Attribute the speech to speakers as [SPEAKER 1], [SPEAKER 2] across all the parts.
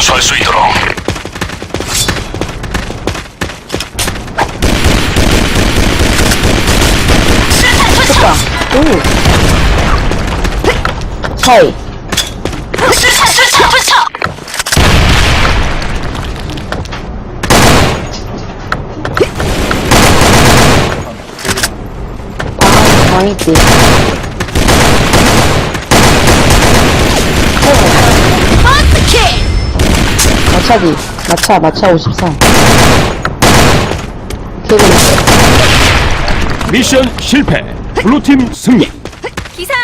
[SPEAKER 1] 완수할 수 있도록
[SPEAKER 2] 뚜껑. 오. 방, 방있지. 마차기. 마차, 마차 53. 개구.
[SPEAKER 3] 미션 실패. 블루팀 승리.
[SPEAKER 4] 기상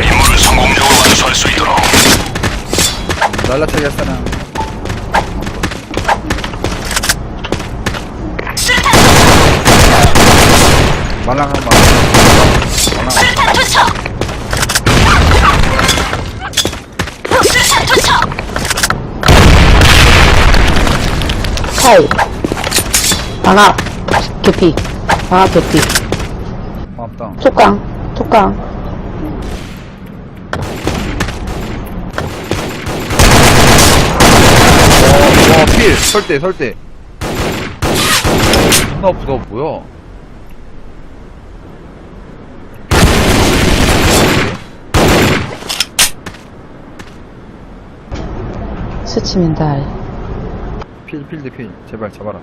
[SPEAKER 1] 임무를 성공적으로 완수할 수 있도록
[SPEAKER 5] 날라차기 했잖아.
[SPEAKER 4] 수류탄
[SPEAKER 5] 말랑한 말.
[SPEAKER 2] 사이. 방아. 개피. 방아 개피.
[SPEAKER 5] 고맙다.
[SPEAKER 2] 촉강. 촉강.
[SPEAKER 5] 와, 필! 설대, 설대. 존나 아프다, 뭐야?
[SPEAKER 2] 스치면 달.
[SPEAKER 5] 필, 필드, 필. 제발 잡아라.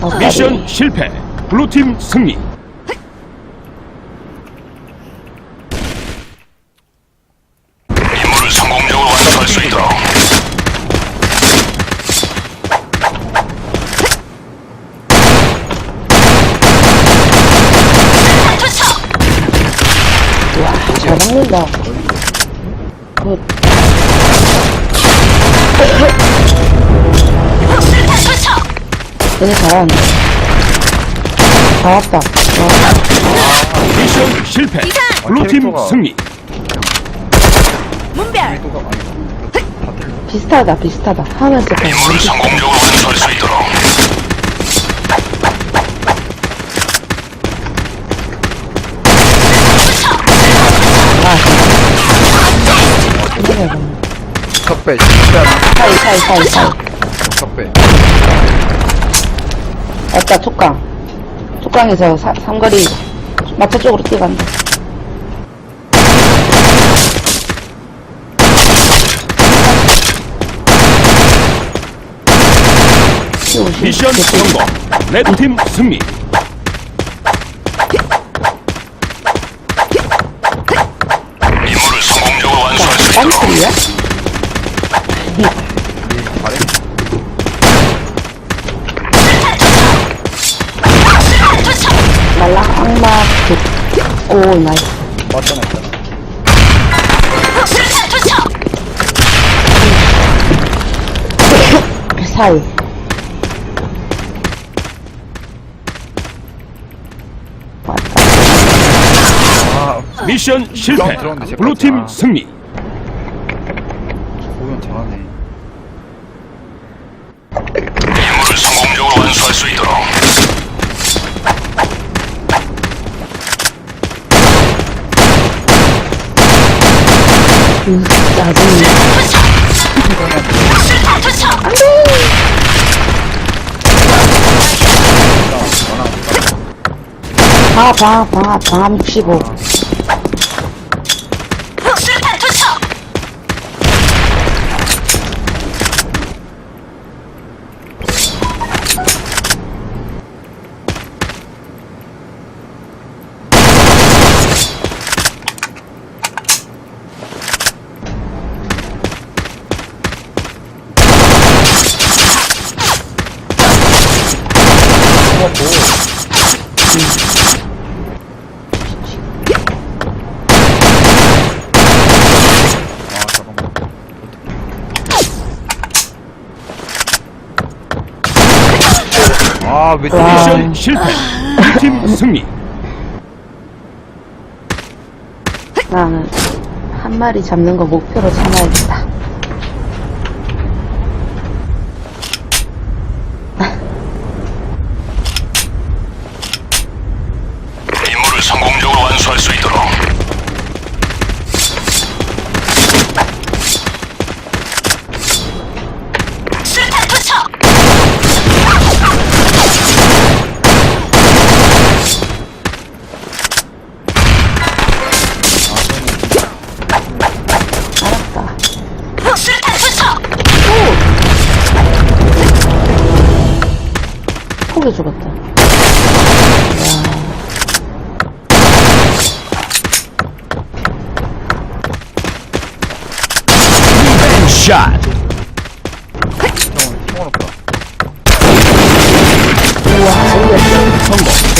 [SPEAKER 2] 어,
[SPEAKER 3] 미션 실패. 블루팀 승리.
[SPEAKER 2] 먹는다. 굿. 얘네 잘하네. 다 왔다. 어,
[SPEAKER 3] 미션 실패. 블루팀
[SPEAKER 5] 캐릭터가-
[SPEAKER 3] 승리.
[SPEAKER 4] 문별.
[SPEAKER 2] 비슷하다, 비슷하다. 하면서 다
[SPEAKER 1] 임무를 성공적으로 완수할 수 있도록
[SPEAKER 2] 이렇게 해보네.
[SPEAKER 5] 적배, 적배 하나.
[SPEAKER 2] 사이, 사이, 사이, 사이.
[SPEAKER 5] 적배.
[SPEAKER 2] 왔다, 촉강. 촉강에서 사, 삼거리 마차 쪽으로 뛰어간다.
[SPEAKER 3] 미션 성공. 레드팀 승리.
[SPEAKER 4] 수류탄 투척
[SPEAKER 2] 말랑 악마 굿. 오, 나이스.
[SPEAKER 4] 수류탄 투척
[SPEAKER 2] 사이.
[SPEAKER 5] 아,
[SPEAKER 3] 미션 실패. 블루팀
[SPEAKER 5] 아.
[SPEAKER 3] 승리.
[SPEAKER 2] 음, 짜증나.
[SPEAKER 4] 수류탄 투척
[SPEAKER 2] 봐, 봐, 봐, 봐, 65.
[SPEAKER 5] 아, 잠깐만. 아, 왜.
[SPEAKER 3] 미션 실패. 블루팀 승리.
[SPEAKER 2] 나는 한 마리 잡는 거 목표로 삼아야겠다. 포기 죽었다.
[SPEAKER 3] 샷.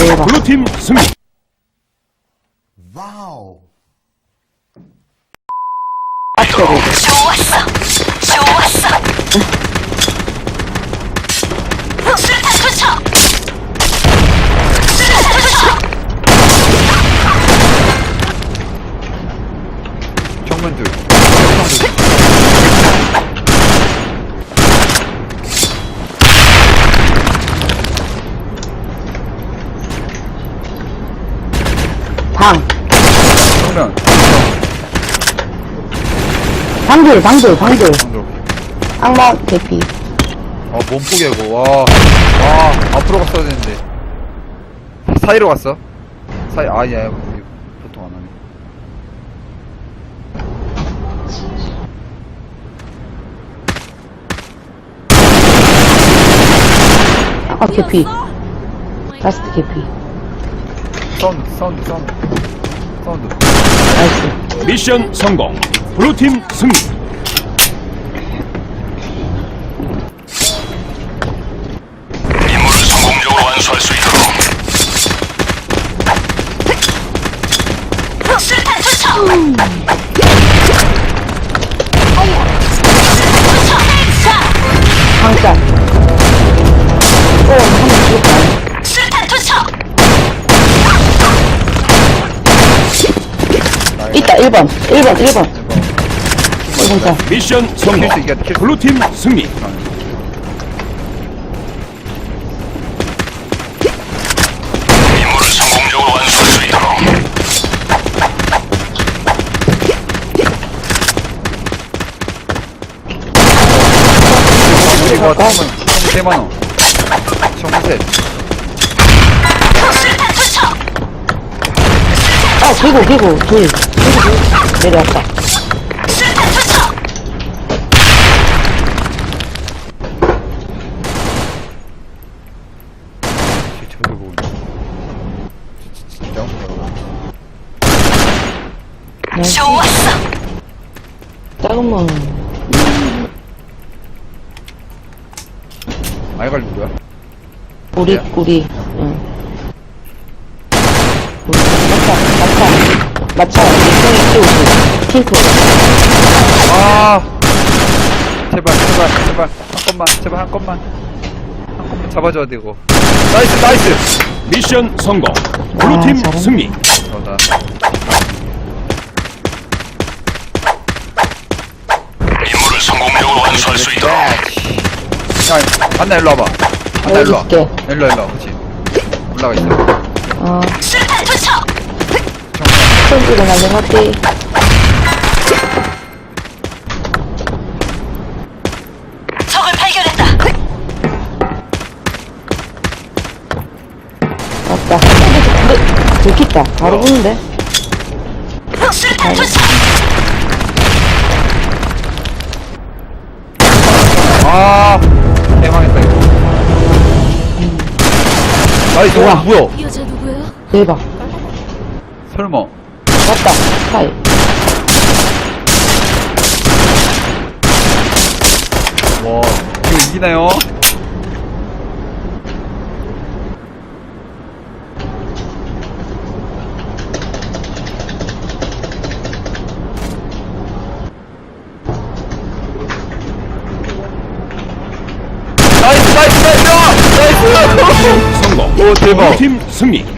[SPEAKER 3] 성공. 블루팀 승리.
[SPEAKER 2] 앞서를.
[SPEAKER 4] 좋았어! 좋았어!
[SPEAKER 2] 방.
[SPEAKER 5] 정면.
[SPEAKER 2] 방들, 방들, 방들.
[SPEAKER 5] 정면.
[SPEAKER 2] 악마 대피.
[SPEAKER 5] 어, 몸포기하고, 와. 와, 앞으로 갔어야 되는데. 사이로 갔어? 사이, 아, 야, 이거 보통 안 하네.
[SPEAKER 2] 아, 개피. 라스트 개피.
[SPEAKER 5] 사운드, 사운드, 사운드. 사운드.
[SPEAKER 3] 미션 성공. 블루팀 승리.
[SPEAKER 2] 1번. 1번, 1번. 1번 짤.
[SPEAKER 3] 미션 성공. 블루팀 승리.
[SPEAKER 1] 임무를 성공적으로 완수할 수 있도록
[SPEAKER 5] 총은, 총은 3만원. 총은
[SPEAKER 2] 아, 개고, 개고, 둘. 개고, 둘. 내려왔다.
[SPEAKER 4] 좋았어!
[SPEAKER 2] 작은 멍.
[SPEAKER 5] 알갈 누구야?
[SPEAKER 2] 우리? 우리, 응. 우리, 마차, 마차, 이쪽에 끼우고. 핑크.
[SPEAKER 5] 아! 제발, 제발, 제발. 한 건만, 제발 한 건만. 한 건만 잡아줘야 되고. 나이스, 나이스!
[SPEAKER 3] 미션 성공. 블루팀
[SPEAKER 2] 아.
[SPEAKER 3] 승리.
[SPEAKER 5] 저다.
[SPEAKER 1] 임무를 성공적으로 완수할 수 있도록
[SPEAKER 5] 야, 안나 일로 와봐. 안나 일로 와. 일로 와, 일로 와. 그렇지. 올라가 있어.
[SPEAKER 2] 어! 손 일어나는 것들.
[SPEAKER 4] 적을 발견했다!
[SPEAKER 2] 맞다. 근데, 들켰다. 바로 보는데.
[SPEAKER 4] 수류탄!
[SPEAKER 5] 아! 대망했다, 이거.
[SPEAKER 2] 우와.
[SPEAKER 5] 와, 뭐야?
[SPEAKER 2] 대박.
[SPEAKER 5] 설마.
[SPEAKER 2] 맞다. 스파이.
[SPEAKER 5] 와, 이거 이기나요? 나이스, 나이스, 나이스! 나이스!
[SPEAKER 3] 성공.
[SPEAKER 5] 오, 대박.
[SPEAKER 3] 블루팀 승리.